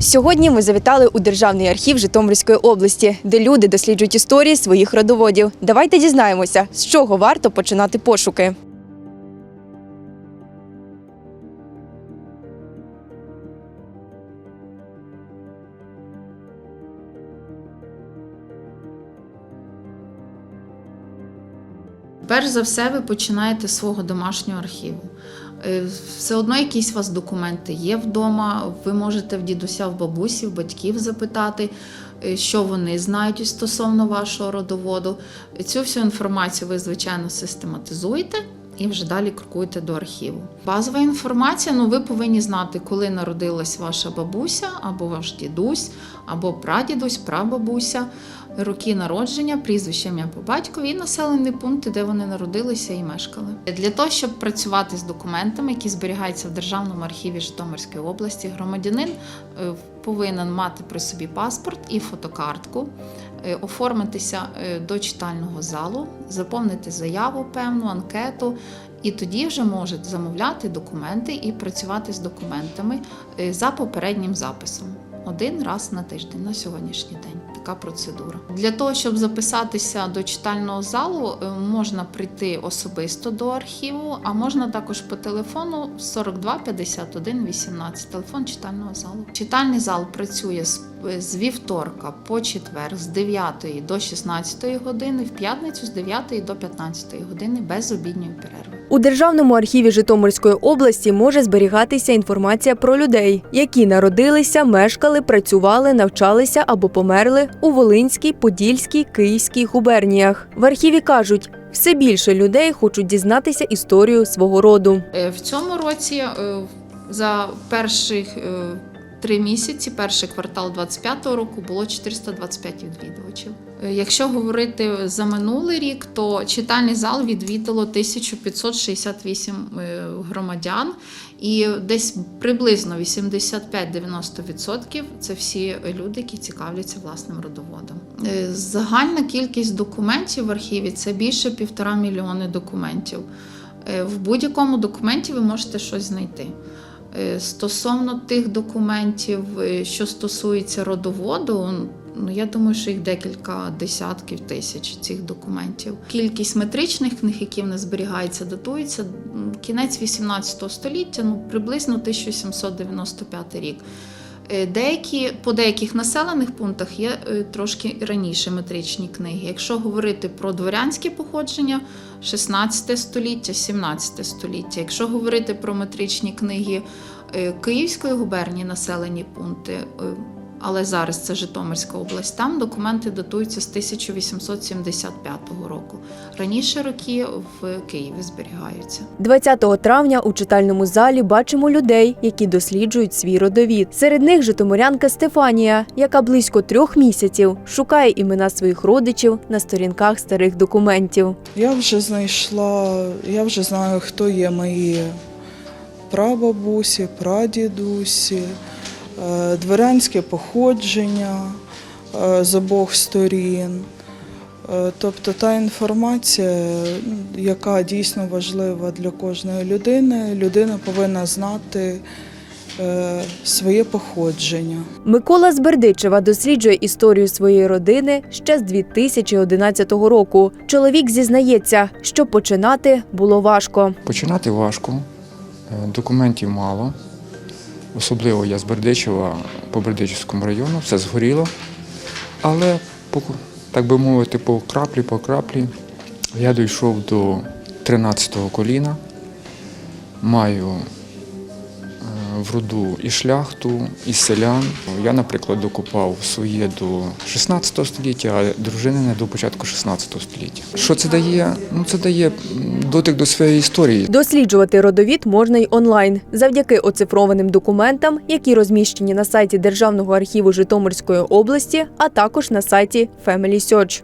Сьогодні ми завітали у Державний архів Житомирської області, де люди досліджують історії своїх родоводів. Давайте дізнаємося, з чого варто починати пошуки. Перш за все, ви починаєте з свого домашнього архіву. Е, Все одно якісь у вас документи є вдома. Ви можете в дідуся, в бабусі, в батьків запитати, е, що вони знають стосовно вашого родоводу. Цю всю інформацію ви, звичайно, систематизуєте. І вже далі крокуєте до архіву. Базова інформація, ну ви повинні знати, коли народилась ваша бабуся, або ваш дідусь, або прадідусь, прабабуся, роки народження, прізвище ім'я по батькові і населені пункти, де вони народилися і мешкали. Для того, щоб працювати з документами, які зберігаються в Державному архіві Житомирської області, громадянин е, повинен мати при собі паспорт і фотокартку, е, оформитися е, до читального залу, заповнити заяву, певну анкету. І тоді вже можуть замовляти документи і працювати з документами за попереднім записом один раз на тиждень на сьогоднішній день. Така процедура. Для того, щоб записатися до читального залу, е, можна прийти особисто до архіву, а можна також по телефону 42 51 18, телефон читального залу. Читальний зал працює з, з вівторка по четвер з 9 до 16 години, в п'ятницю з 9 до 15 години без обідньої перерви. У Державному архіві Житомирської області може зберігатися інформація про людей, які народилися, мешкали, працювали, навчалися або померли у Волинській, Подільській, Київській губерніях. В архіві кажуть, все більше людей хочуть дізнатися історію свого роду. Е, В цьому році е, за перших е, три місяці, перший квартал 25-го року було 425 відвідувачів. Е, Якщо говорити за минулий рік, то читальний зал відвідало 1568 е, громадян, і десь приблизно 85-90% це всі люди, які цікавляться власним родоводом. Е, Загальна кількість документів в архіві це більше півтора мільйони документів. В будь-якому документі ви можете щось знайти. Е, Стосовно тих документів, е, що стосується родоводу, ну я думаю, що їх декілька десятків тисяч цих документів. Кількість метричних книг, які в нас зберігаються, датується кінець 18 століття, ну приблизно 1795 рік. Е, Деякі по деяких населених пунктах є е, трошки раніше метричні книги. Якщо говорити про дворянське походження, 16 століття, 17 століття. Якщо говорити про метричні книги е, Київської губернії, населені пункти, але зараз це Житомирська область, там документи датуються з 1875 року. Раніше роки в Києві зберігаються. 20 травня у читальному залі бачимо людей, які досліджують свій родовід. Серед них житомирянка Стефанія, яка близько трьох місяців шукає імена своїх родичів на сторінках старих документів. Я вже знайшла, я вже знаю, хто є мої прабабусі, прадідусі, дворянське походження е, з обох сторін. Е, Тобто та інформація, яка дійсно важлива для кожної людини, людина повинна знати е, своє походження. Микола Збердичева досліджує історію своєї родини ще з 2011 року. Чоловік зізнається, що починати було важко. Починати важко, е, документів мало. Особливо я з Бердичева по Бердичівському району, все згоріло. Але, так би мовити, по краплі, по краплі я дійшов до 13-го коліна. Маю в роду і шляхту, і селян. Я, наприклад, докупав своє до 16 століття, а дружини до початку 16 століття. Що це дає? Ну, це дає дотик до своєї історії. Досліджувати родовід можна й онлайн завдяки оцифрованим документам, які розміщені на сайті Державного архіву Житомирської області, а також на сайті Family Search.